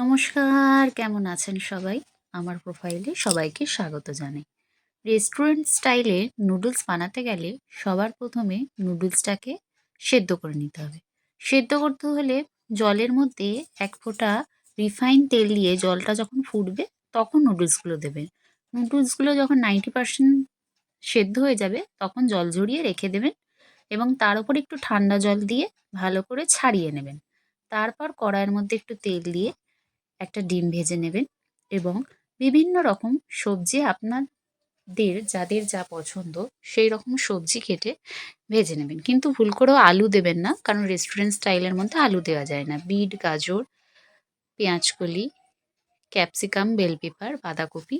নমস্কার, কেমন আছেন সবাই? আমার প্রোফাইলে সবাইকে স্বাগত জানাই। রেস্টুরেন্ট স্টাইলে নুডলস বানাতে গেলে সবার প্রথমে নুডলসটাকে সেদ্ধ করে নিতে হবে। সেদ্ধ করতে হলে জলের মধ্যে এক ফোঁটা রিফাইন তেল দিয়ে জলটা যখন ফুটবে, তখন নুডলসগুলো দেবেন। নুডলসগুলো যখন নাইনটি পারসেন্ট সেদ্ধ হয়ে যাবে, তখন জল ঝরিয়ে রেখে দেবেন এবং তার উপর একটু ঠান্ডা জল দিয়ে ভালো করে ছাড়িয়ে নেবেন। তারপর কড়াইয়ের মধ্যে একটু তেল দিয়ে একটা ডিম ভেজে নেবেন এবং বিভিন্ন রকম সবজি আপনাদের যাদের যা পছন্দ সেই রকম সবজি কেটে ভেজে নেবেন। কিন্তু ভুল করেও আলু দেবেন না, কারণ রেস্টুরেন্ট স্টাইলের মধ্যে আলু দেওয়া যায় না। বিট, গাজর, পেঁয়াজকলি ক্যাপসিকাম বেল পেপার বাঁধাকপি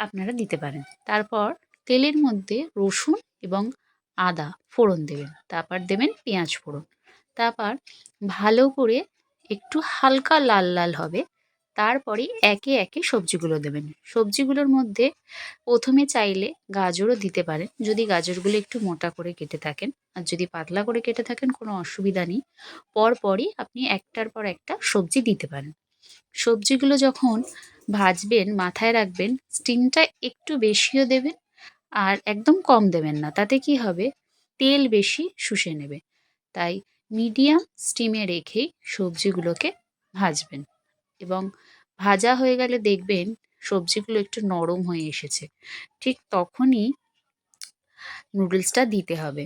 আপনারা দিতে পারেন। তারপর তেলের মধ্যে রসুন এবং আদা ফোড়ন দেবেন, তারপর দেবেন পেঁয়াজ ফোড়ন। তারপর ভালো করে একটু হালকা লাল লাল হবে তারপরে একে একে সবজিগুলো দেবেন। সবজিগুলোর মধ্যে প্রথমে চাইলে গাজরও দিতে পারেন। যদি গাজরগুলো একটু মোটা করে কেটে থাকেন আর যদি পাতলা করে কেটে থাকেন কোনো অসুবিধা নেই। পরপরই আপনি একটার পর একটা সবজি দিতে পারেন। সবজিগুলো যখন ভাজবেন, মাথায় রাখবেন স্টিমটা একটু বেশিও দেবেন আর একদম কম দেবেন না। তাতে কি হবে? তেল বেশি শুষে নেবে। তাই মিডিয়াম স্টিমে রেখেই সবজিগুলোকে ভাজবেন। এবং ভাজা হয়ে গেলে দেখবেন সবজিগুলো একটু নরম হয়ে এসেছে। ঠিক তখনই নুডলসটা দিতে হবে।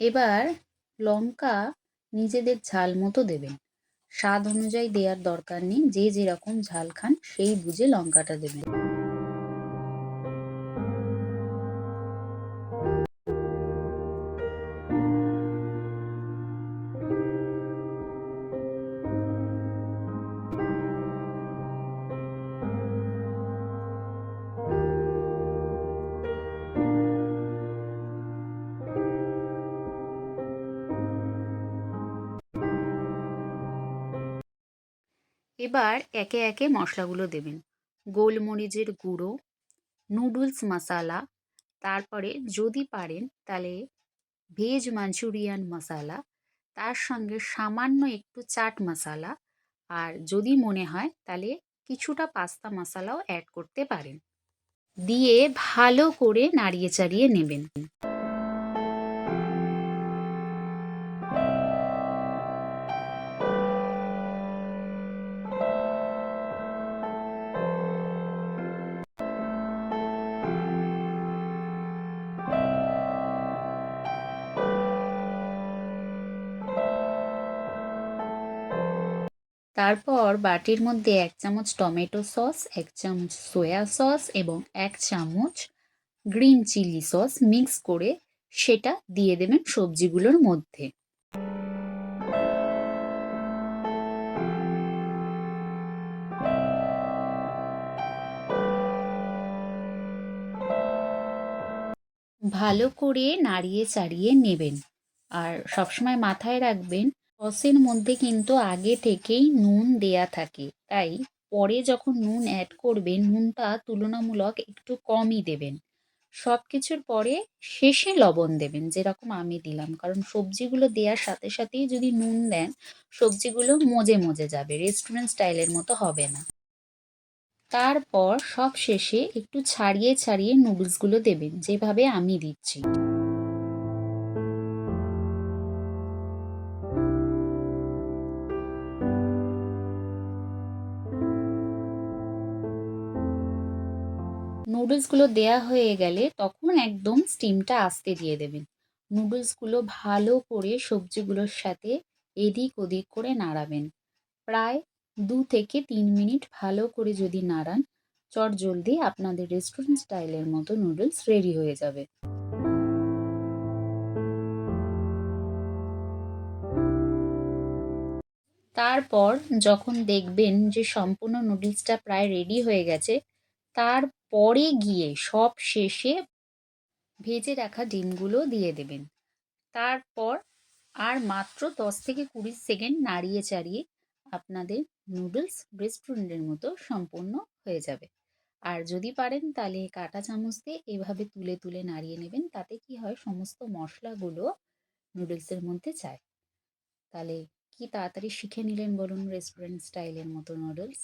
এবার লঙ্কা নিজেদের ঝাল মতো দেবেন। স্বাদ অনুযায়ী দেওয়ার দরকার নেই। যে যেরকম ঝাল খান, সেই বুঝে লঙ্কাটা দেবেন। এবার একে একে মশলাগুলো দেবেন। গোলমরিচের গুঁড়ো, নুডলস মশালা, তারপরে যদি পারেন তাহলে ভেজ মাঞ্চুরিয়ান মশালা, তার সঙ্গে সামান্য একটু চাট মশালা, আর যদি মনে হয় তাহলে কিছুটা পাস্তা মশালাও অ্যাড করতে পারেন। দিয়ে ভালো করে নাড়িয়ে চাড়িয়ে নেবেন। তারপর বাটির মধ্যে এক চামচ টমেটো সস, এক চামচ সয়া সস এবং এক চামচ গ্রিন চিলি সস মিক্স করে সেটা দিয়ে দেবেন সবজিগুলোর মধ্যে। ভালো করে নাড়িয়ে চাড়িয়ে নেবেন। আর সবসময় মাথায় রাখবেন সসের মধ্যে কিন্তু আগে থেকেই নুন দেয়া থাকে। তাই পরে যখন নুন অ্যাড করবেন, নুনটা তুলনামূলক একটু কমই দেবেন। সব কিছুর পরে শেষে লবণ দেবেন, যেরকম আমি দিলাম। কারণ সবজিগুলো দেওয়ার সাথে সাথেই যদি নুন দেন, সবজিগুলো মজে মজে যাবে রেস্টুরেন্ট স্টাইলের মতো হবে না। তারপর সব শেষে একটু ছাড়িয়ে ছাড়িয়ে নুডলসগুলো দেবেন, যেভাবে আমি দিচ্ছি। নুডলসগুলো দেয়া হয়ে গেলে তখন একদম স্টিমটা আসতে দিয়ে দেবেন। নুডলসগুলো ভালো করে সবজিগুলোর সাথে এদিক ওদিক করে নাড়াবেন। প্রায় দু থেকে তিন মিনিট ভালো করে যদি নাড়ান, চট জলদি আপনাদের রেস্টুরেন্ট স্টাইলের মতো নুডলস রেডি হয়ে যাবে। তারপর যখন দেখবেন যে সম্পূর্ণ নুডলসটা প্রায় রেডি হয়ে গেছে তারপরে গিয়ে সব শেষে ভেজে রাখা ডিমগুলো দিয়ে দেবেন। তারপর আর মাত্র দশ থেকে কুড়ি সেকেন্ড নাড়িয়ে চাড়িয়ে আপনাদের নুডলস রেস্টুরেন্টের মতো সম্পূর্ণ হয়ে যাবে। আর যদি পারেন তাহলে কাঁটা চামচ দিয়ে এভাবে তুলে তুলে নাড়িয়ে নেবেন, তাতে কি হয় সমস্ত মশলাগুলো নুডলসের মধ্যে যায়। তাহলে কি তাড়াতাড়ি শিখে নিলেন বলুন রেস্টুরেন্ট স্টাইলের মতো নুডলস?